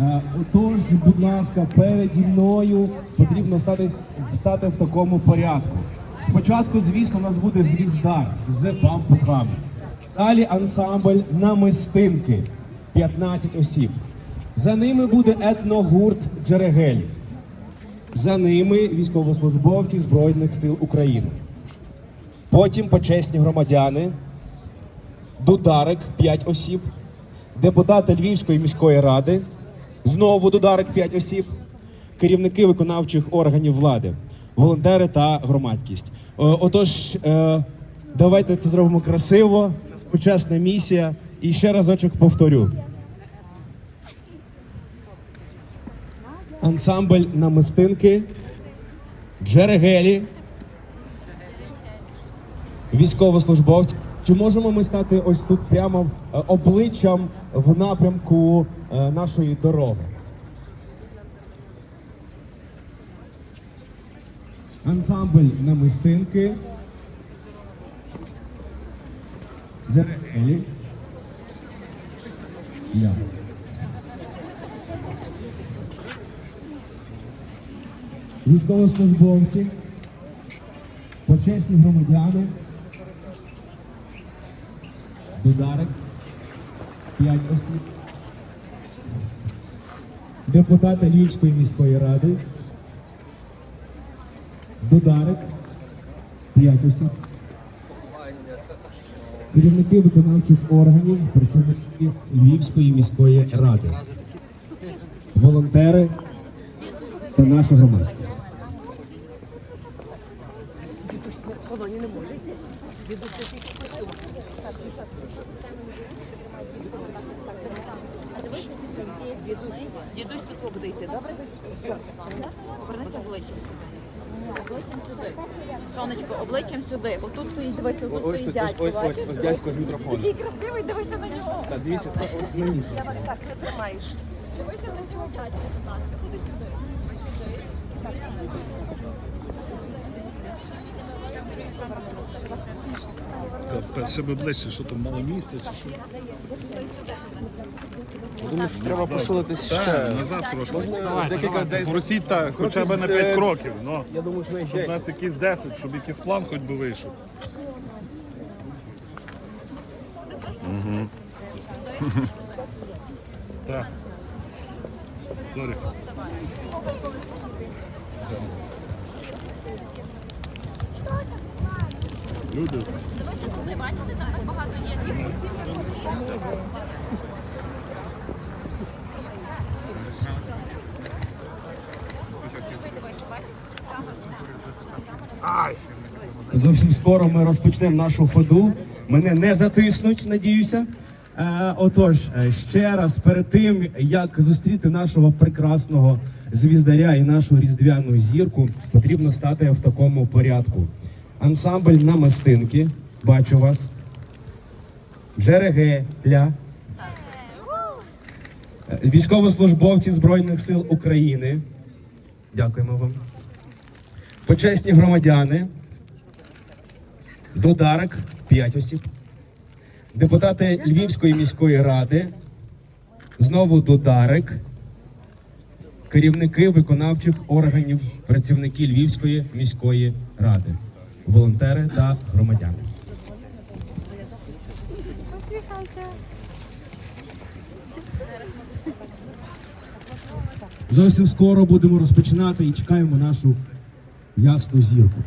Е, Отож, будь ласка, переді мною потрібно стати, стати в такому порядку. Спочатку, звісно, у нас буде звіздар з пампухами. Далі ансамбль намистинки 15 осіб. За ними буде етногурт Джерегель. За ними військовослужбовці Збройних сил України. Потім почесні громадяни, Дударик 5 осіб, депутати Львівської міської ради, знову Дударик 5 осіб, керівники виконавчих органів влади, волонтери та громадськість. Е, Отож, е, давайте це зробимо красиво, почесна місія. І ще разочок повторю. Ансамбль намистинки, джерегелі, військовослужбовці. Чи можемо ми стати ось тут прямо е, обличчям в напрямку е, нашої дороги? Ансамбль намистинки. Джерегелі. Я. Військовослужбовці, почесні громадяни, Дударик, 5 осіб, депутати Львівської міської ради, Дударик, 5 осіб, керівники виконавчих органів, працівники Львівської міської ради, волонтери та наша громадськість. Дідусь тут буде йти, добре? Повернися обличчям. Сюди. Сонечко, обличчям сюди. Отут стоїть, дивися, отут стоїть дядько. бачиш? дядько з мікрофоном. Такий красивий, дивися на нього. Дивіться, це от на ніс. Так, не тримаєш. Дивися на нього дядько, будь ласка. Ходи сюди. Та ще би ближче, що там мало місця чи що? Думаю, що треба посилитись ще. Так, назад трошки. Декілька десь. Просіть так, хоча б на 5 кроків. Ну, Я думаю, що не щоб у нас якийсь 10, щоб якийсь план хоч би вийшов. Так. Сорі. Люди. Туди, бачите. Зовсім скоро ми розпочнемо нашу ходу. Мене не затиснуть, надіюся. Е, отож, е, ще раз перед тим, як зустріти нашого прекрасного звіздаря і нашу різдвяну зірку, потрібно стати в такому порядку. Ансамбль намистинки, бачу вас. Джерегеля. Е, Військовослужбовці Збройних сил України. Дякуємо вам. Почесні громадяни. Додарок 5 осіб. Депутати Львівської міської ради. Знову Додарик. Керівники виконавчих органів, працівники Львівської міської ради, волонтери та громадяни. Зовсім скоро будемо розпочинати і чекаємо нашу ясну зірку.